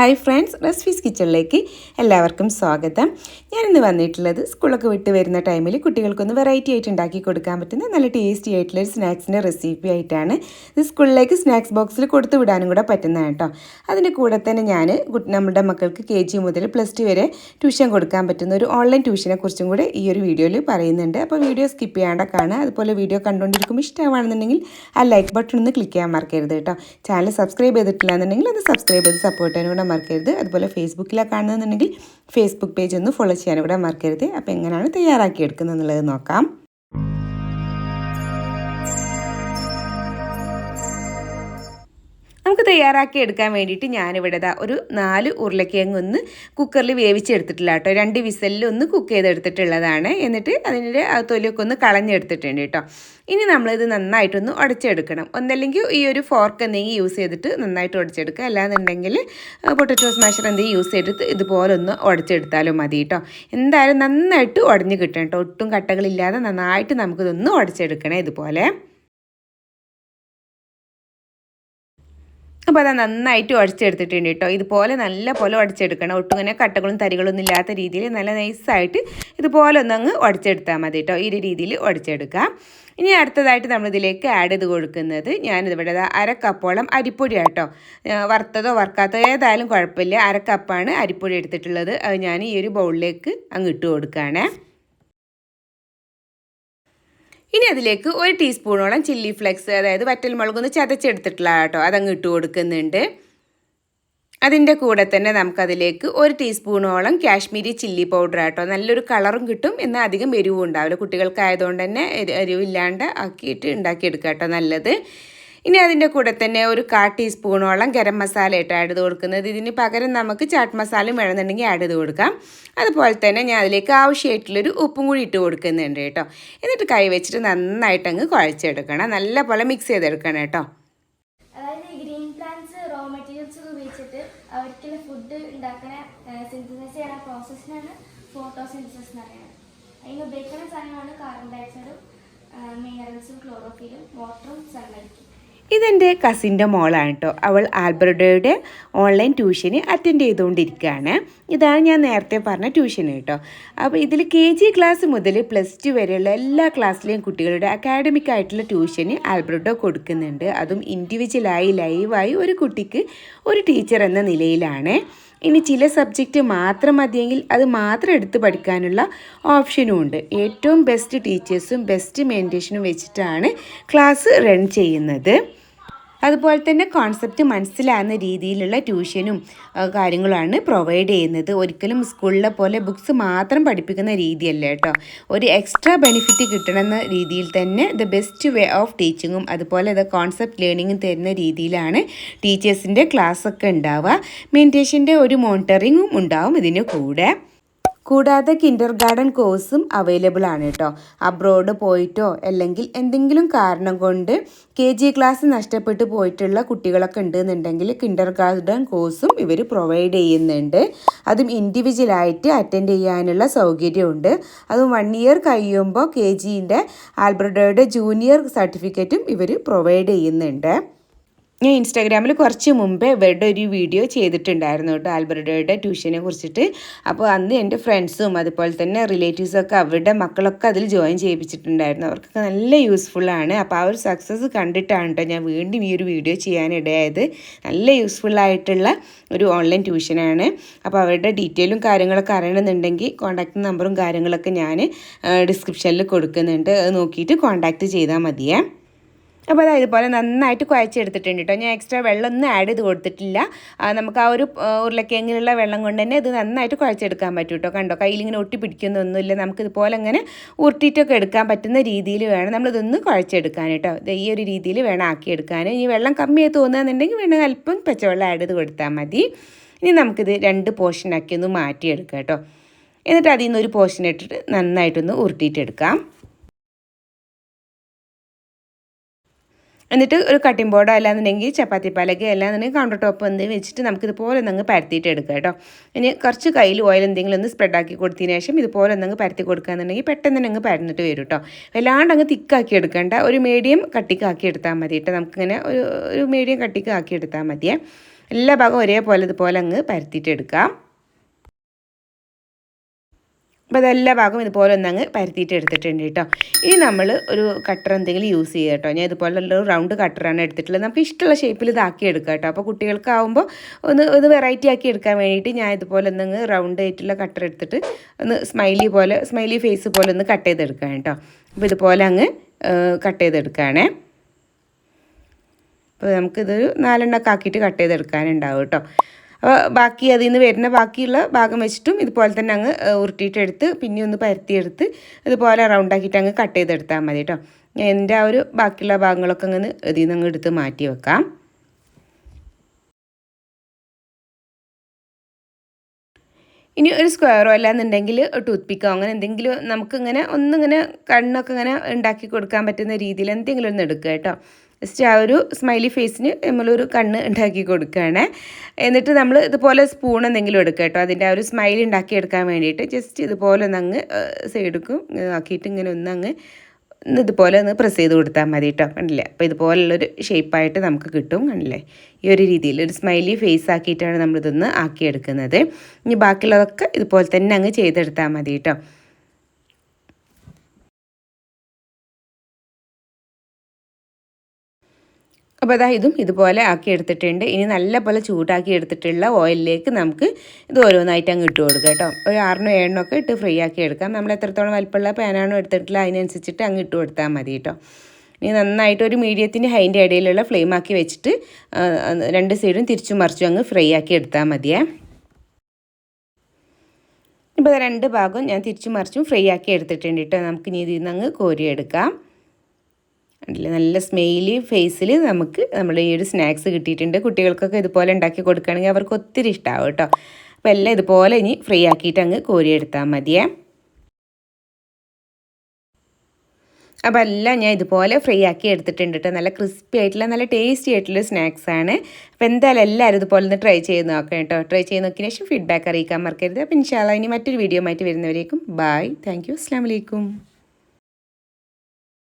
Hi friends recipes കിച്ചണിലേക്ക് എല്ലാവർക്കും സ്വാഗതം. ഞാനിന്ന് വന്നിട്ടുള്ളത് സ്കൂളൊക്കെ വിട്ട് വരുന്ന ടൈമിൽ കുട്ടികൾക്കൊന്ന് വെറൈറ്റി ആയിട്ട് ഉണ്ടാക്കി കൊടുക്കാൻ പറ്റുന്ന നല്ല ടേസ്റ്റി ആയിട്ടുള്ള ഒരു സ്നാക്സിന്റെ റെസിപ്പി ആയിട്ടാണ് ഇത് സ്കൂളിലേക്ക് സ്നാക്സ് ബോക്സിൽ കൊടുത്തു വിടാനും കൂടെ പറ്റുന്നതാണ് കേട്ടോ. അതിന്റെ കൂടെ തന്നെ ഞാൻ നമ്മുടെ മക്കൾക്ക് കെ ജി മുതൽ പ്ലസ് ടു വരെ ട്യൂഷൻ കൊടുക്കാൻ പറ്റുന്ന ഒരു ഓൺലൈൻ ട്യൂഷനെ കുറിച്ചും കൂടെ ഈ ഒരു വീഡിയോയിൽ പറയുന്നുണ്ട്. അപ്പോൾ വീഡിയോ സ്കിപ്പ് ചെയ്യാണ്ട് കാണുക. അതുപോലെ വീഡിയോ കണ്ടുകൊണ്ടിരിക്കുമ്പോൾ ഇഷ്ടമാണെന്നുണ്ടെങ്കിൽ ആ ലൈക്ക് ബട്ടൺ ഒന്ന് ക്ലിക്ക് ചെയ്യാൻ മറക്കരുത് കേട്ടോ. ചാനൽ സബ്സ്ക്രൈബ് ചെയ്തിട്ടില്ല എന്നുണ്ടെങ്കിൽ അത് സബ്സ്ക്രൈബ് ചെയ്ത് സപ്പോർട്ട് ചെയ്യാനും മറക്കരുത്. അതുപോലെ ഫേസ്ബുക്കിലാണ് കാണുന്നുണ്ടെങ്കിൽ ഫേസ്ബുക്ക് പേജ് ഒന്ന് ഫോളോ ചെയ്യാനും കൂടെ മറക്കരുത്. അപ്പോൾ എങ്ങനെയാണ് തയ്യാറാക്കി എടുക്കുന്നത് എന്നുള്ളത് നോക്കാം. തയ്യാറാക്കി എടുക്കാൻ വേണ്ടിയിട്ട് ഞാനിവിടെ ഇതാ ഒരു നാല് ഉരുളക്കിഴങ്ങ് ഒന്ന് കുക്കറിൽ വേവിച്ചെടുത്തിട്ടില്ല കേട്ടോ. രണ്ട് വിസലിൽ ഒന്ന് കുക്ക് ചെയ്തെടുത്തിട്ടുള്ളതാണ്. എന്നിട്ട് അതിന്റെ തൊലിയൊക്കെ ഒന്ന് കളഞ്ഞെടുത്തിട്ടുണ്ട് കേട്ടോ. ഇനി നമ്മളിത് നന്നായിട്ടൊന്ന് ഉടച്ചെടുക്കണം. ഒന്നല്ലെങ്കിൽ ഈ ഒരു ഫോർക്ക് എന്തെങ്കിലും യൂസ് ചെയ്തിട്ട് നന്നായിട്ട് ഉടച്ചെടുക്കുക. അല്ലാന്നുണ്ടെങ്കിൽ പൊട്ടറ്റോ സ്മാഷർ എന്തെങ്കിലും യൂസ് ചെയ്തിട്ട് ഇതുപോലെ ഒന്ന് ഉടച്ചെടുത്താലും മതി കേട്ടോ. എന്തായാലും നന്നായിട്ട് ഉടഞ്ഞ് കിട്ടണം കേട്ടോ. ഒട്ടും കട്ടകളില്ലാതെ നന്നായിട്ട് നമുക്കിതൊന്ന് ഉടച്ചെടുക്കണേ ഇതുപോലെ. അപ്പോൾ അത് നന്നായിട്ട് ഉടച്ചെടുത്തിട്ടുണ്ട് കേട്ടോ. ഇതുപോലെ നല്ല പോലെ ഉടച്ചെടുക്കണം ഒട്ടും ഇങ്ങനെ കട്ടകളും തരികളൊന്നും ഇല്ലാത്ത രീതിയിൽ നല്ല നൈസായിട്ട് ഇതുപോലെ ഒന്നങ്ങ് ഉടച്ചെടുത്താൽ മതി കേട്ടോ. ഈ രീതിയിൽ ഉടച്ചെടുക്കാം ഇനി അടുത്തതായിട്ട് നമ്മളിതിലേക്ക് ആഡ് ചെയ്ത് കൊടുക്കുന്നത് ഞാനിതിവിടെ അര കപ്പോളം അരിപ്പൊടി കേട്ടോ. വറുത്തതോ വറുക്കാത്തതോ ഏതായാലും കുഴപ്പമില്ല. അര കപ്പാണ് അരിപ്പൊടി എടുത്തിട്ടുള്ളത്. അത് ഞാൻ ഈ ഒരു ബൗളിലേക്ക് അങ്ങ് ഇട്ട് കൊടുക്കുകയാണേ. ഇനി അതിലേക്ക് ഒരു ടീസ്പൂണോളം ചില്ലി ഫ്ലെക്സ് അതായത് വറ്റൽമുളകൊന്ന് ചതച്ചെടുത്തിട്ടുള്ള കേട്ടോ അതങ്ങ് ഇട്ട് കൊടുക്കുന്നുണ്ട്. അതിന്റെ കൂടെ തന്നെ നമുക്കതിലേക്ക് ഒരു ടീസ്പൂണോളം കാശ്മീരി ചില്ലി പൗഡർ ആട്ടോ. നല്ലൊരു കളറും കിട്ടും എന്നാൽ അധികം എരിവും ഉണ്ടാവില്ല. കുട്ടികൾക്കായതുകൊണ്ട് തന്നെ എരിവില്ലാണ്ട് ആക്കിയിട്ട് ഉണ്ടാക്കിയെടുക്കാം കേട്ടോ നല്ലത്. ഇനി അതിന്റെ കൂടെ തന്നെ ഒരു കാ ടീസ്പൂണോളം ഗരം മസാല ഇട്ട് ആഡ് ചെയ്ത് കൊടുക്കുന്നത്. ഇതിന് പകരം നമുക്ക് ചാട്ട് മസാലയും വേണമെന്നുണ്ടെങ്കിൽ ആഡ് ചെയ്ത് കൊടുക്കാം. അതുപോലെ തന്നെ ഞാൻ അതിലേക്ക് ആവശ്യമായിട്ടുള്ളൊരു ഉപ്പും കൂടി ഇട്ട് കൊടുക്കുന്നുണ്ട് കേട്ടോ. എന്നിട്ട് കൈ വെച്ചിട്ട് നന്നായിട്ട് അങ്ങ് കുഴച്ചെടുക്കണം. നല്ല പോലെ മിക്സ് ചെയ്തെടുക്കണം കേട്ടോ. അതായത് ഗ്രീൻ റോ മെറ്റീരിയൽസ് ഉപയോഗിച്ചിട്ട് ഫുഡ് സിന്തസിസ് ഫോട്ടോസിന്തസിസ് എന്ന് പറയുന്നത്. അതിന് ഉപയോഗിക്കുന്ന സാധനമാണ് കാർബൺ ഡയോക്സൈഡും മിനറൽസും ക്ലോറോഫിലും വാട്ടറും സൺലൈറ്റും ഇതെന്റെ കസിന്റെ മോളാണ് കേട്ടോ അവൾ ആൽബർഡോയുടെ ഓൺലൈൻ ട്യൂഷന് അറ്റൻഡ് ചെയ്തുകൊണ്ടിരിക്കുകയാണ്. ഇതാണ് ഞാൻ നേരത്തെ പറഞ്ഞ ട്യൂഷൻ കേട്ടോ അപ്പോൾ ഇതിൽ കെ ജി ക്ലാസ് മുതൽ പ്ലസ് ടു വരെയുള്ള എല്ലാ ക്ലാസ്സിലെയും കുട്ടികളുടെ അക്കാഡമിക് ആയിട്ടുള്ള ട്യൂഷന് ആൽബർഡോ കൊടുക്കുന്നുണ്ട്. അതും ഇൻഡിവിജ്വലായി ലൈവായി ഒരു കുട്ടിക്ക് ഒരു ടീച്ചർ എന്ന നിലയിലാണ്. ഇനി ചില സബ്ജക്റ്റ് മാത്രം മതിയെങ്കിൽ അത് മാത്രം എടുത്ത് പഠിക്കാനുള്ള ഓപ്ഷനും ഉണ്ട്. ഏറ്റവും ബെസ്റ്റ് ടീച്ചേഴ്സും ബെസ്റ്റ് മെയിന്റേഷനും വെച്ചിട്ടാണ് ക്ലാസ് റൺ ചെയ്യുന്നത്. അതുപോലെ തന്നെ കോൺസെപ്റ്റ് മനസ്സിലാകുന്ന രീതിയിലുള്ള ട്യൂഷനും കാര്യങ്ങളാണ് പ്രൊവൈഡ് ചെയ്യുന്നത്. ഒരിക്കലും സ്കൂളിലെ പോലെ ബുക്സ് മാത്രം പഠിപ്പിക്കുന്ന രീതിയല്ല കേട്ടോ. ഒരു എക്സ്ട്രാ ബെനിഫിറ്റ് കിട്ടണമെന്ന രീതിയിൽ തന്നെ ദ ബെസ്റ്റ് വേ ഓഫ് ടീച്ചിങ്ങും അതുപോലെ ദ കോൺസെപ്റ്റ് ലേണിങ്ങും തരുന്ന രീതിയിലാണ് ടീച്ചേഴ്സിന്റെ ക്ലാസ്സൊക്കെ ഉണ്ടാവുക. മെഡിറ്റേഷന്റെ ഒരു മോണിറ്ററിങ്ങും ഉണ്ടാവും ഇതിന് കൂടെ. കൂടാതെ കിൻഡർ ഗാർഡൻ കോഴ്സും അവൈലബിൾ ആണ് കേട്ടോ അബ്രോഡ് പോയിട്ടോ അല്ലെങ്കിൽ എന്തെങ്കിലും കാരണം കൊണ്ട് കെ ജി ക്ലാസ് നഷ്ടപ്പെട്ടു പോയിട്ടുള്ള കുട്ടികളൊക്കെ ഉണ്ടെന്നുണ്ടെങ്കിൽ കിൻഡർ ഗാർഡൻ കോഴ്സും ഇവർ പ്രൊവൈഡ് ചെയ്യുന്നുണ്ട്. അതും ഇൻഡിവിജ്വലായിട്ട് അറ്റൻഡ് ചെയ്യാനുള്ള സൗകര്യമുണ്ട്. അതും വൺ ഇയർ കഴിയുമ്പോൾ കെ ജിന്റെ ആൽബർഡോയുടെ ജൂനിയർ സർട്ടിഫിക്കറ്റും ഇവർ പ്രൊവൈഡ് ചെയ്യുന്നുണ്ട്. ഞാൻ ഇൻസ്റ്റാഗ്രാമിൽ കുറച്ച് മുമ്പേ ഇവരുടെ ഒരു വീഡിയോ ചെയ്തിട്ടുണ്ടായിരുന്നു കേട്ടോ ആൽബർഡയുടെ ട്യൂഷനെ കുറിച്ചിട്ട്. അപ്പോൾ അന്ന് എന്റെ ഫ്രണ്ട്സും അതുപോലെ തന്നെ റിലേറ്റീവ്സൊക്കെ അവരുടെ മക്കളൊക്കെ അതിൽ ജോയിൻ ചെയ്യിപ്പിച്ചിട്ടുണ്ടായിരുന്നു. അവർക്കൊക്കെ നല്ല യൂസ്ഫുള്ളാണ് അപ്പോൾ ആ ഒരു സക്സസ് കണ്ടിട്ടാണ് കേട്ടോ ഞാൻ വീണ്ടും ഈ ഒരു വീഡിയോ ചെയ്യാനിടയായത്. നല്ല യൂസ്ഫുള്ളായിട്ടുള്ള ഒരു ഓൺലൈൻ ട്യൂഷനാണ് അപ്പോൾ അവരുടെ ഡീറ്റെയിലും കാര്യങ്ങളൊക്കെ അറിയണമെന്നുണ്ടെങ്കിൽ കോൺടാക്ട് നമ്പറും കാര്യങ്ങളൊക്കെ ഞാൻ ഡിസ്ക്രിപ്ഷനിൽ കൊടുക്കുന്നുണ്ട്. അത് നോക്കിയിട്ട് കോൺടാക്റ്റ് ചെയ്താൽ മതിയേ. അപ്പോൾ അതായത് പോലെ നന്നായിട്ട് കുഴച്ചെടുത്തിട്ടുണ്ട് കേട്ടോ. ഞാൻ എക്സ്ട്രാ വെള്ളം ഒന്നും ആഡ് ചെയ്ത് കൊടുത്തിട്ടില്ല. നമുക്ക് ആ ഒരു ഉരുളക്കിഴങ്ങിലുള്ള വെള്ളം കൊണ്ട് തന്നെ ഇത് നന്നായിട്ട് കുഴച്ചെടുക്കാൻ പറ്റും കേട്ടോ. കണ്ടോ കയ്യിലിങ്ങനെ ഒട്ടി പിടിക്കുന്നൊന്നുമില്ല. നമുക്കിതുപോലെ അങ്ങനെ ഉരുട്ടിയിട്ടൊക്കെ എടുക്കാൻ പറ്റുന്ന രീതിയിൽ വേണം നമ്മളിതൊന്ന് കുഴച്ചെടുക്കാൻ കേട്ടോ. ഈ ഒരു രീതിയിൽ വേണം ആക്കിയെടുക്കാൻ. ഇനി വെള്ളം കമ്മിയായി തോന്നുകയെന്നുണ്ടെങ്കിൽ വേണം അല്പം പച്ചവെള്ളം ആഡ് ചെയ്ത് കൊടുത്താൽ മതി. ഇനി നമുക്കിത് രണ്ട് പോർഷനാക്കി ഒന്ന് മാറ്റിയെടുക്കാം കേട്ടോ. എന്നിട്ട് അതിൽ നിന്ന് ഒരു പോർഷൻ ഇട്ടിട്ട് നന്നായിട്ടൊന്ന് ഉരുട്ടിയിട്ടെടുക്കാം. എന്നിട്ട് ഒരു കട്ടിംഗ് ബോർഡോ അല്ലാന്നുണ്ടെങ്കിൽ ചപ്പാത്തി പലക അല്ലാന്നുണ്ടെങ്കിൽ കൗണ്ടർ ടോപ്പ് എന്തെങ്കിലും വെച്ചിട്ട് നമുക്ക് ഇതുപോലെ ഒന്നങ്ങ് പരത്തിയിട്ട് എടുക്കുക കേട്ടോ. ഇനി കുറച്ച് കയ്യിൽ ഓയിൽ എന്തെങ്കിലും ഒന്ന് സ്പ്രെഡാക്കി കൊടുത്തതിന് ശേഷം ഇതുപോലെ ഒന്നങ്ങ് പരത്തി കൊടുക്കുകയെന്നുണ്ടെങ്കിൽ പെട്ടെന്ന് തന്നെ അങ്ങ് പരന്നിട്ട് വരും കേട്ടോ. വല്ലാണ്ട് അങ്ങ് തിക്കാക്കി എടുക്കേണ്ട. ഒരു മീഡിയം കട്ടിക്കാക്കി എടുത്താൽ മതി കേട്ടോ. നമുക്കിങ്ങനെ ഒരു ഒരു മീഡിയം കട്ടിക്കാക്കി എടുത്താൽ മതിയേ. എല്ലാ ഭാഗവും ഒരേപോലെ ഇതുപോലെ അങ്ങ് പരത്തിയിട്ടെടുക്കാം അപ്പോൾ അതെല്ലാ ഭാഗവും ഇതുപോലെ ഒന്നങ്ങ് പരത്തിയിട്ട് എടുത്തിട്ടുണ്ട് കേട്ടോ. ഇനി നമ്മൾ ഒരു കട്ടർ എന്തെങ്കിലും യൂസ് ചെയ്യുക കേട്ടോ. ഞാൻ ഇതുപോലുള്ള ഒരു റൗണ്ട് കട്ടറാണ് എടുത്തിട്ടുള്ളത്. നമുക്ക് ഇഷ്ടമുള്ള ഷേപ്പിൽ ഇതാക്കി എടുക്കാം കേട്ടോ. അപ്പോൾ കുട്ടികൾക്കാവുമ്പോൾ ഒന്ന് ഒന്ന് വെറൈറ്റി ആക്കി എടുക്കാൻ വേണ്ടിയിട്ട് ഞാൻ ഇതുപോലെ ഒന്നങ്ങ് റൗണ്ട് ആയിട്ടുള്ള കട്ടർ എടുത്തിട്ട് ഒന്ന് സ്മൈലി പോലെ സ്മൈലി ഫേസ് പോലെ ഒന്ന് കട്ട് ചെയ്തെടുക്കാം കേട്ടോ. അപ്പോൾ ഇതുപോലെ അങ്ങ് കട്ട് ചെയ്തെടുക്കുകയാണേ. അപ്പോൾ നമുക്കിതൊരു നാലെണ്ണൊക്കെ ആക്കിയിട്ട് കട്ട് ചെയ്തെടുക്കാനുണ്ടാവും കേട്ടോ. അപ്പോൾ ബാക്കി അതിൽ നിന്ന് വരുന്ന ബാക്കിയുള്ള ഭാഗം വെച്ചിട്ടും ഇതുപോലെ തന്നെ അങ്ങ് ഉരുട്ടിയിട്ടെടുത്ത് പിന്നെ ഒന്ന് പരത്തിയെടുത്ത് ഇതുപോലെ റൗണ്ടാക്കിയിട്ട് അങ്ങ് കട്ട് ചെയ്തെടുത്താൽ മതി കേട്ടോ. എന്റെ ആ ഒരു ബാക്കിയുള്ള ഭാഗങ്ങളൊക്കെ അങ്ങ് ഇതിൽ നിന്ന് അങ്ങ് എടുത്ത് മാറ്റി വെക്കാം. ഇനി ഒരു സ്ക്വയറോ അല്ലാന്നുണ്ടെങ്കിൽ ടൂത്ത് പിക്കോ അങ്ങനെ എന്തെങ്കിലും നമുക്കിങ്ങനെ ഒന്നിങ്ങനെ കണ്ണൊക്കെ ഇങ്ങനെ ഉണ്ടാക്കി കൊടുക്കാൻ പറ്റുന്ന രീതിയിൽ എന്തെങ്കിലും ഒന്ന് എടുക്കുക കേട്ടോ. ജസ്റ്റ് ആ ഒരു സ്മൈലി ഫേസിന് നമ്മളൊരു കണ്ണ് ഉണ്ടാക്കി കൊടുക്കുകയാണ്. എന്നിട്ട് നമ്മൾ ഇതുപോലെ സ്പൂൺ എന്തെങ്കിലും എടുക്കുക കേട്ടോ. അതിന്റെ ആ ഒരു സ്മൈൽ ഉണ്ടാക്കി എടുക്കാൻ വേണ്ടിയിട്ട് ജസ്റ്റ് ഇതുപോലെ ഒന്ന് അങ്ങ് സൈഡിക്കും ആക്കിയിട്ട് ഇങ്ങനെ ഒന്ന് അങ്ങ് ഇതുപോലെ ഒന്ന് പ്രസ് ചെയ്ത് കൊടുത്താൽ മതി കേട്ടോ. കണ്ടില്ലേ? അപ്പോൾ ഇതുപോലുള്ളൊരു ഷേപ്പായിട്ട് നമുക്ക് കിട്ടും. കണ്ടില്ലേ? ഈ ഒരു രീതിയിൽ ഒരു സ്മൈലി ഫേസ് ആക്കിയിട്ടാണ് നമ്മളിതൊന്ന് ആക്കിയെടുക്കുന്നത്. ഇനി ബാക്കിയുള്ളതൊക്കെ ഇതുപോലെ തന്നെ അങ്ങ് ചെയ്തെടുത്താൽ മതി കേട്ടോ. അപ്പോൾ അതാ ഇതും ഇതുപോലെ ആക്കി എടുത്തിട്ടുണ്ട് ഇനി നല്ല പോലെ ചൂടാക്കി എടുത്തിട്ടുള്ള ഓയിലിലേക്ക് നമുക്ക് ഇത് ഓരോന്നായിട്ട് അങ്ങ് ഇട്ട് കൊടുക്കുക കേട്ടോ. ഒരു ആറിനോ ഏഴിനോ ഒക്കെ ഇട്ട് ഫ്രീ ആക്കി എടുക്കാം. നമ്മൾ എത്രത്തോളം വലിപ്പമുള്ള പാനാണോ എടുത്തിട്ടുള്ള അതിനനുസരിച്ചിട്ട് അങ്ങ് ഇട്ട് കൊടുത്താൽ മതി കേട്ടോ. ഇനി നന്നായിട്ട് ഒരു മീഡിയത്തിന്റെ ഹൈന്റെ ഇടയിലുള്ള ഫ്ലെയിം ആക്കി വെച്ചിട്ട് രണ്ട് സൈഡും തിരിച്ചും മറിച്ചും അങ്ങ് ഫ്രൈ ആക്കി എടുത്താൽ മതിയേ. ഇപ്പോൾ രണ്ട് ഭാഗവും ഞാൻ തിരിച്ചും മറിച്ചും ഫ്രൈ ആക്കി എടുത്തിട്ടുണ്ട് കേട്ടോ. നമുക്ക് ഇനി ഇതിൽ നിന്ന് അങ്ങ് കോരിയെടുക്കാം. നല്ല സ്മെയിലി ഫേസിൽ നമുക്ക് നമ്മുടെ ഈ ഒരു സ്നാക്സ് കിട്ടിയിട്ടുണ്ട്. കുട്ടികൾക്കൊക്കെ ഇതുപോലെ ഉണ്ടാക്കി കൊടുക്കുകയാണെങ്കിൽ അവർക്ക് ഒത്തിരി ഇഷ്ടമാവും കേട്ടോ. അപ്പോൾ എല്ലാം ഇതുപോലെ ഇനി ഫ്രൈ ആക്കിയിട്ട് അങ്ങ് കോരിയെടുത്താൽ മതിയേ. അപ്പോൾ എല്ലാം ഞാൻ ഇതുപോലെ ഫ്രൈ ആക്കി എടുത്തിട്ടുണ്ട് കേട്ടോ. നല്ല ക്രിസ്പി ആയിട്ടുള്ള നല്ല ടേസ്റ്റി ആയിട്ടുള്ള സ്നാക്സ് ആണ്. അപ്പോൾ എന്തായാലും എല്ലാവരും ഇതുപോലെ ഒന്ന് ട്രൈ ചെയ്ത് നോക്കാം കേട്ടോ. ട്രൈ ചെയ്ത് നോക്കിയതിന് ശേഷം ഫീഡ്ബാക്ക് അറിയിക്കാൻ മറക്കരുത്. അപ്പോൾ ഇൻഷാല്ല ഇനി മറ്റൊരു വീഡിയോ ആയിട്ട് വരുന്നവരേക്കും. ബായ് താങ്ക് യു അസ്സാം വലൈക്കും